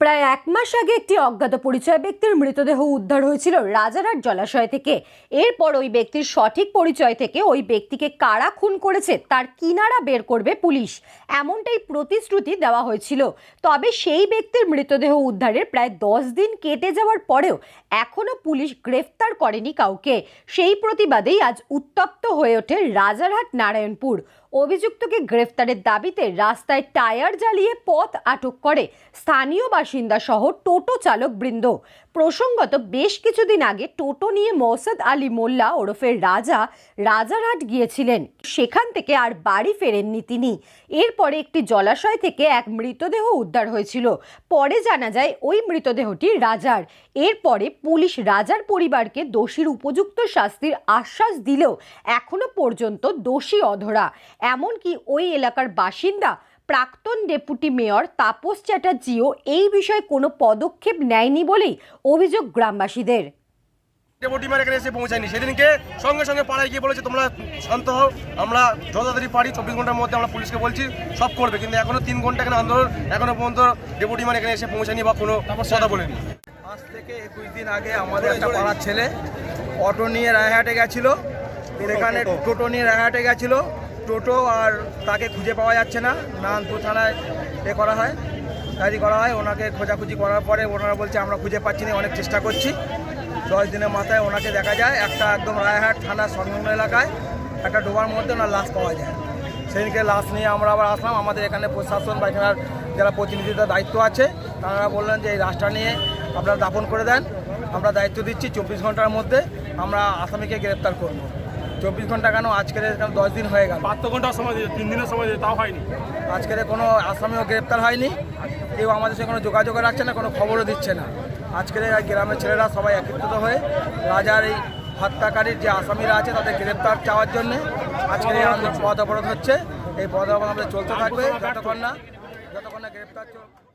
প্রায় এক মাস আগে একটি অজ্ঞাত পরিচয় ব্যক্তির মৃতদেহ উদ্ধার হয়েছিল রাজারহাট জলাশয় থেকে। এরপর ওই ব্যক্তির সঠিক পরিচয় থেকে ওই ব্যক্তিকে কারা খুন করেছে, তার কিনারা বের করবে পুলিশ। এমনটাই প্রতিশ্রুতি দেওয়া হয়েছিল। তবে সেই ব্যক্তির মৃতদেহ উদ্ধারের প্রায় দশ দিন কেটে যাওয়ার পরেও এখনও পুলিশ গ্রেফতার করেনি কাউকে। সেই প্রতিবাদেই আজ উত্তপ্ত হয়ে ওঠে রাজারহাট নারায়ণপুর। অভিযুক্তকে গ্রেফতারের দাবিতে রাস্তায় টায়ার জ্বালিয়ে পথ আটক করে স্থানীয় বাসিন্দা সহ টোটো চালক বৃন্দ। প্রসঙ্গত বেশ কিছুদিন আগে টোটো নিয়ে মৌসাদ আলী মোল্লা ওরফে রাজা রাজারহাট গিয়েছিলেন। সেখান থেকে আর বাড়ি ফেরেননি তিনি। এরপরে একটি জলাশয় থেকে এক মৃতদেহ উদ্ধার হয়েছিল। পরে জানা যায় ওই মৃতদেহটি রাজার। এরপরে পুলিশ রাজার পরিবারকে দোষীর উপযুক্ত শাস্তির আশ্বাস দিলেও এখনও পর্যন্ত দোষী অধরা। এমনকি ওই এলাকার বাসিন্দা প্রাক্তন ডেপুটি মেয়র তাপস চ্যাটার্জিও এই বিষয়ে কোনো পদক্ষেপ নেয়নি বলেই অভিযোগ গ্রামবাসীদের। ডেপুটি ম্যান এখানে এসে পৌঁছায়নি। সেদিনকে সঙ্গে সঙ্গে পাড়ায় গিয়ে বলেছে তোমরা শান্ত হও আমরা যত তাড়াতাড়ি পারি চব্বিশ ঘণ্টার মধ্যে আমরা পুলিশকে বলছি সব করবে। কিন্তু এখনও তিন ঘণ্টা এখানে আন্দোলন এখনও পর্যন্ত ডেপুটি ম্যান এখানে এসে পৌঁছায়নি বা কোনো কথা বলেনি। আজ থেকে একুশ দিন আগে আমাদের একটা পাড়ার ছেলে অটো নিয়ে রায়হাটে গেছিল। এখানে টোটো নিয়ে রায়হাটে গেছিল। টোটো আর তাকে খুঁজে পাওয়া যাচ্ছে না। নারায়ণপুর থানায় এ করা হয় ডায়েরি করা হয়। ওনাকে খোঁজাখুঁজি করার পরে ওনারা বলছে, আমরা খুঁজে পাচ্ছি না, অনেক চেষ্টা করছি। দশ দিনের মাথায় ওনাকে দেখা যায়, একটা একদম রায়হাট থানার সংলগ্ন এলাকায়, একটা ডোবার মধ্যে ওনার লাশ পাওয়া যায়। সেদিনকে লাশ নিয়ে আমরা আবার আসলাম। আমাদের এখানে প্রশাসন বা এখানের যারা প্রতিনিধিদের দায়িত্ব আছে, তারা বললেন যে, এই লাশটা নিয়ে আপনারা দাপন করে দেন। আমরা দায়িত্ব দিচ্ছি, চব্বিশ ঘণ্টার মধ্যে আমরা আসামিকে গ্রেপ্তার করব। চব্বিশ ঘণ্টা কেন? আজকের দশ দিন হয়ে গেল। বাহাত্তর ঘণ্টা সময় দিয়েছে তিন দিনের সময় দিয়েছে তাও হয়নি। আজকের কোনো আসামিও গ্রেপ্তার হয়নি। কেউ আমাদের সঙ্গে কোনো যোগাযোগ রাখছে না কোনো খবরও দিচ্ছে না। আজকের এই গ্রামের ছেলেরা সবাই একত্রিত হয়ে রাজার এই হত্যাকারীর যে আসামিরা আছে তাদের গ্রেপ্তার চাওয়ার জন্য আজকের এই আন্দোলন পদ অবরোধ হচ্ছে। এই পদ অবরোধ আমাদের চলতে থাকবে। যতক্ষণ না যতক্ষণ না গ্রেপ্তার চল-